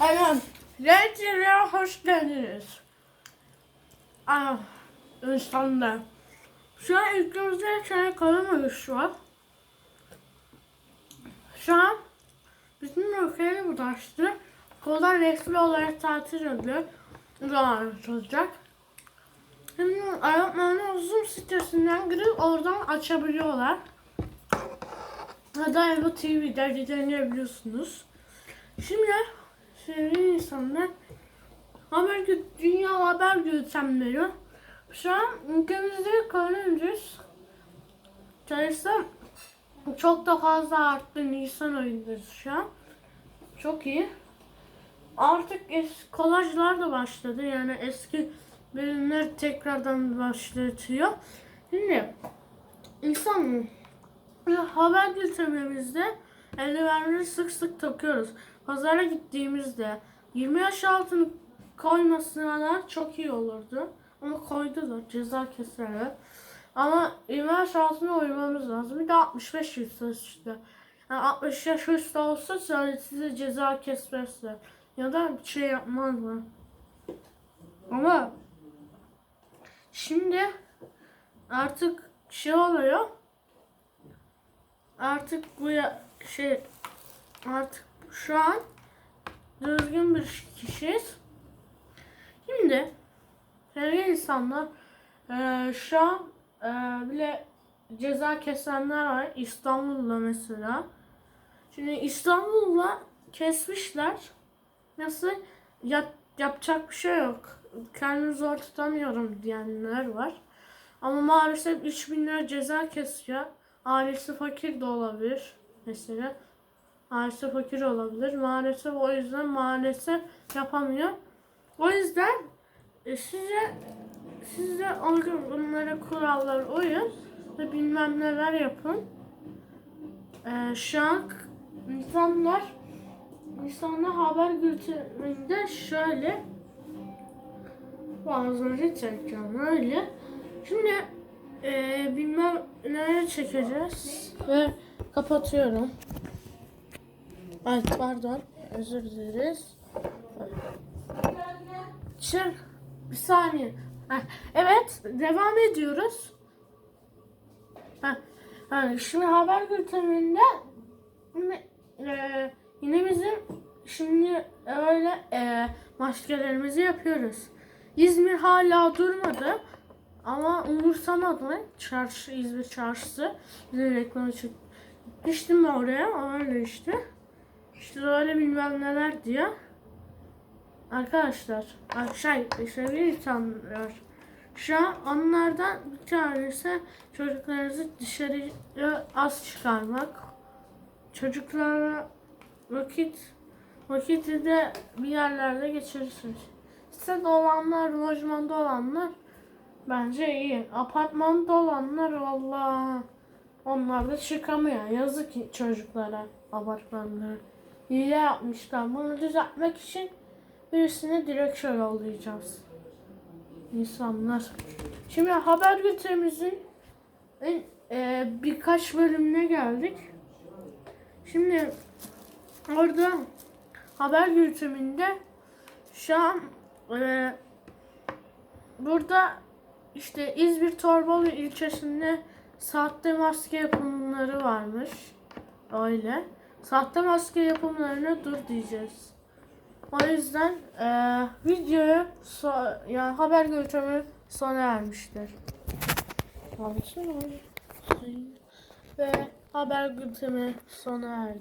Red TV'ye hoş geldiniz. Ah, insanda. Şu an ülkemizde çay koronavirüs şu. Şu an bütün ülkeye bulaştı. Okullar resmi olarak tatil. Ne zaman açılacak? Şimdi öğretmenler uzun sitesinden girip oradan açabiliyorlar. Hatta bu TV'de dinleyebiliyorsunuz. Şimdi sevgili insanlar haber dünya haber yöntemleri şu an ülkemizde koronavirüs sayısı çok da fazla arttı Nisan ayındayız şu an. Çok iyi. Artık es kolajlar da başladı. Yani eski bölümler tekrardan başlatıyor. Şimdi insan haber bültenimizde eldivenleri sık sık takıyoruz. Pazara gittiğimizde 20 yaş altını koymasınlar çok iyi olurdu. Ama koydular ceza keserler. Ama 20 yaş altına uymamız lazım. Bir de 65 üstü işte. Yani 60 yaş üstü olsa söyle size ceza kesmezler. Ya da bir şey yapmazlar. Ama şimdi artık şey oluyor. Artık bu ya, şey artık şu an düzgün bir kişiyiz. Şimdi sevgili insanlar eee, şu an eee, bile ceza kesenler var İstanbul'da mesela. Şimdi İstanbul'da kesmişler. Nasıl yap, yapacak bir şey yok. Kendimi zor tutamıyorum diyenler var. Ama maalesef 3000 lira ceza kesiyor. Ailesi fakir de olabilir mesela. Ailesi fakir olabilir. Maalesef o yüzden maalesef yapamıyor. O yüzden e, size size uygun bunlara kurallar uyun ve bilmem neler yapın. E, şu an insanlar insanlar haber bülteninde şöyle bazıları çekeceğim öyle. Şimdi e, bilmem nereye çekeceğiz ve kapatıyorum. Ay pardon özür dileriz. Şimdi bir saniye. Heh, Evet devam ediyoruz. Heh, ha, Şimdi haber yine, e, yine bizim şimdi öyle e, maskelerimizi yapıyoruz. İzmir hala durmadı ama umursamadı. Çarşı, İzmir çarşısı. Bize reklamı çıktı. Gittim oraya öyle işte. İşte öyle bilmem neler diye. Arkadaşlar, şey, sevgili insanlar. Şu an onlardan bir tanesi çocuklarınızı dışarıya az çıkarmak. Çocuklara vakit vakiti de bir yerlerde geçirirsiniz. Sitede olanlar, lojmanda olanlar bence iyi. Apartmanda olanlar valla onlar da çıkamıyor. Yazık çocuklara apartmanlara. İyi yapmışlar. Bunu düzeltmek için birisine dilekçe yollayacağız. İnsanlar. Şimdi haber bültenimizin en, e, birkaç bölümüne geldik. Şimdi orada haber bülteninde şu an e, burada işte İzmir Torbalı ilçesinde sahte maske yapımları varmış. Öyle. Sahte maske yapımlarına dur diyeceğiz. O yüzden eee videoyu so yani haber görüşümü sona ermiştir. Ve haber bülteni sona erdi.